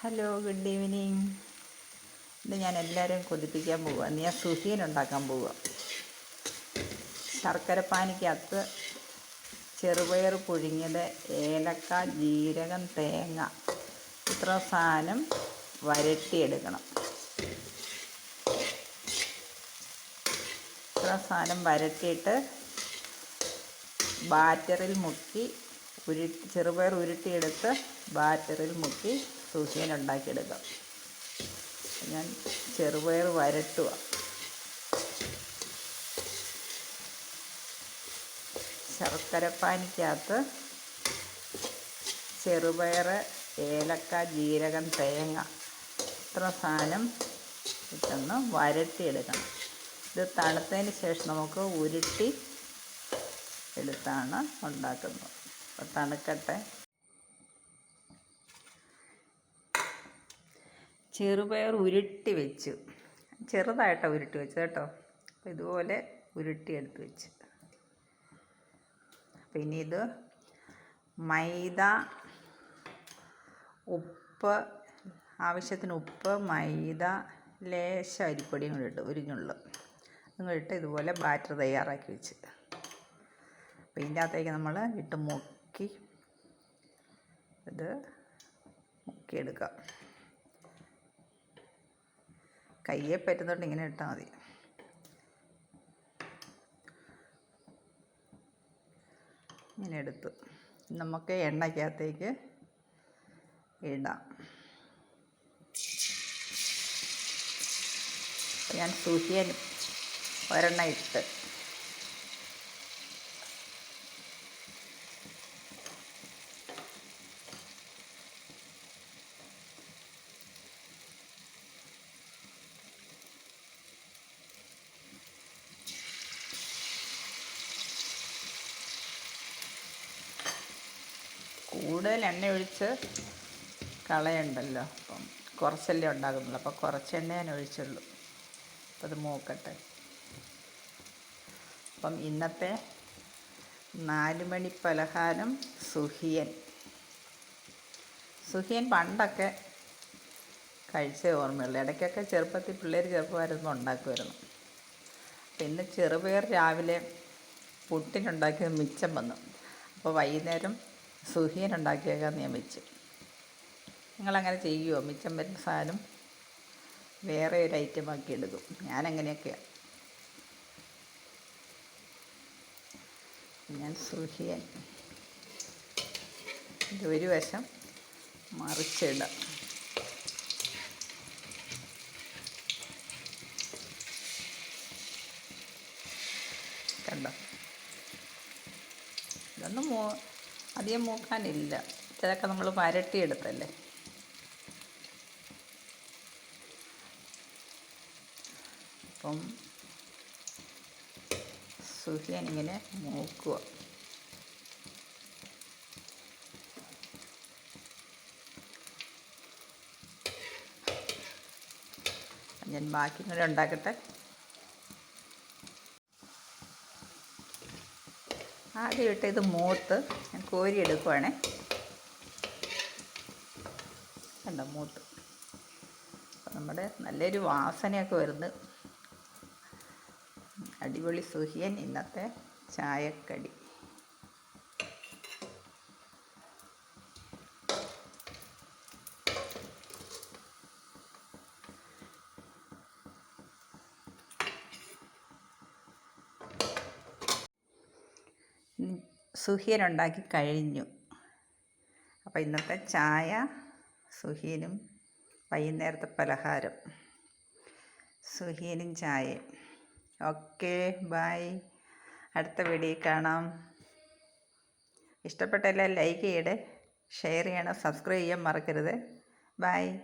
Hello good evening ഇന്ന് ഞാൻ എല്ലാവരെയും കൊതിപ്പിക്കാൻ പോവുക ഇന്ന് ഞാൻ സുഹീൻ ഉണ്ടാക്കാൻ പോവുക ശർക്കരപ്പാനിക്കകത്ത് ചെറുപയർ പുഴുങ്ങിയത് ഏലക്ക ജീരകം തേങ്ങ ഇത്ര സാധനം വരട്ടിയെടുക്കണം. ഇത്ര സാധനം വരട്ടിയിട്ട് ബാറ്ററിൽ മുക്കി ഉരുട്ടി ചെറുപയർ ഉരുട്ടിയെടുത്ത് ബാറ്ററിൽ മുക്കി സുഷിയൻ ഉണ്ടാക്കിയെടുക്കാം. ഞാൻ ചെറുപയർ വരട്ടുക. ശർക്കരപ്പാനിക്കകത്ത് ചെറുപയർ ഏലക്ക ജീരകം തേങ്ങ ഇത്ര സാധനം ഇട്ടൊന്ന് വരട്ടിയെടുക്കണം. ഇത് തണുത്തതിന് ശേഷം നമുക്ക് ഉരുട്ടി എടുത്താണ് ഉണ്ടാക്കുന്നത്. അപ്പോൾ തണുക്കട്ടെ. ചെറുപയർ ഉരുട്ടി വെച്ചു. ചെറുതായിട്ടാണ് ഉരുട്ടി വെച്ചത് കേട്ടോ. അപ്പോൾ ഇതുപോലെ ഉരുട്ടി എടുത്ത് വെച്ച്. പിന്നെ ഇത് മൈദ ഉപ്പ് ആവശ്യത്തിന് ഉപ്പ് മൈദ ലേശം അരിപ്പൊടിയും കൂടി ഇട്ട് ഉരിഞ്ഞുള്ളു ഇങ്ങോട്ട് ഇതുപോലെ ബാറ്റർ തയ്യാറാക്കി വെച്ച്. അപ്പോൾ ഇതിന്റെ അകത്തേക്ക് നമ്മൾ ഇട്ട് മുക്കി ഇത് മുക്കിയെടുക്കാം. കയ്യെ പറ്റുന്നതുകൊണ്ട് ഇങ്ങനെ ഇട്ടാൽ മതി. ഇങ്ങനെ എടുത്തു നമുക്ക് എണ്ണയ്ക്കകത്തേക്ക് ഇടാം. ഞാൻ സുഹിയൻ ഒരെണ്ണ ഇട്ട് കൂടുതൽ എണ്ണ ഒഴിച്ച് കളയണ്ടല്ലോ. അപ്പം കുറച്ചല്ലേ ഉണ്ടാകുന്നുള്ളൂ. അപ്പോൾ കുറച്ച് എണ്ണ ഞാൻ ഒഴിച്ചുള്ളൂ. അപ്പം അത് മൂക്കട്ടെ. അപ്പം ഇന്നത്തെ നാല് മണി പലഹാരം സുഹിയൻ. സുഹിയൻ പണ്ടൊക്കെ കഴിച്ച ഓർമ്മയുള്ളൂ. ഇടയ്ക്കൊക്കെ ചെറുപ്പത്തിൽ പിള്ളേർ ചെറുപ്പമായിരുന്നു ഉണ്ടാക്കുമായിരുന്നു. പിന്നെ ചെറുപയർ രാവിലെ പുട്ടിനുണ്ടാക്കിയത് മിച്ചം വന്നു. അപ്പോൾ വൈകുന്നേരം സുഹിയൻ ഉണ്ടാക്കിയേക്കാന്ന് ഞാൻ വെച്ച് നിങ്ങളങ്ങനെ ചെയ്യുമോ മിച്ചം വരുന്ന സാധനം വേറെ ഒരു ഐറ്റം ആക്കി എടുക്കും. ഞാനങ്ങനെയൊക്കെയാണ് ഞാൻ സുഹിയൻ ഇത് ഒരു വശം മറിച്ചിടാം. കണ്ടോ? ഇതൊന്നും അധികം മൂക്കാനില്ല. ചിലതൊക്കെ നമ്മൾ വരട്ടിയെടുത്തല്ലേ? അപ്പം സുഹിയൻ ഇങ്ങനെ മൂക്കുക ഞാൻ ബാക്കി കൂടെ ഉണ്ടാക്കട്ടെ? ആദ്യം ഇട്ട് ഇത് മൂത്ത് ഞാൻ കോരി എടുക്കുവാണേ. കണ്ടോ മൂത്ത്. നമ്മുടെ നല്ലൊരു വാസനയൊക്കെ വരുന്നത് അടിപൊളി സുഹിയൻ ഇന്നത്തെ ചായക്കടി. സുഹിയൻ ഉണ്ടാക്കി കഴിഞ്ഞു. അപ്പോൾ ഇന്നത്തെ ചായ സുഹീനും വൈകുന്നേരത്തെ പലഹാരം. സുഹീനും ചായയും. ഓക്കെ ബായ് അടുത്ത വീഡിയോ കാണാം. ഇഷ്ടപ്പെട്ടെല്ലാം ലൈക്ക് ചെയ്യണേ ഷെയർ ചെയ്യണം. സബ്സ്ക്രൈബ് ചെയ്യാൻ മറക്കരുത്. ബൈ.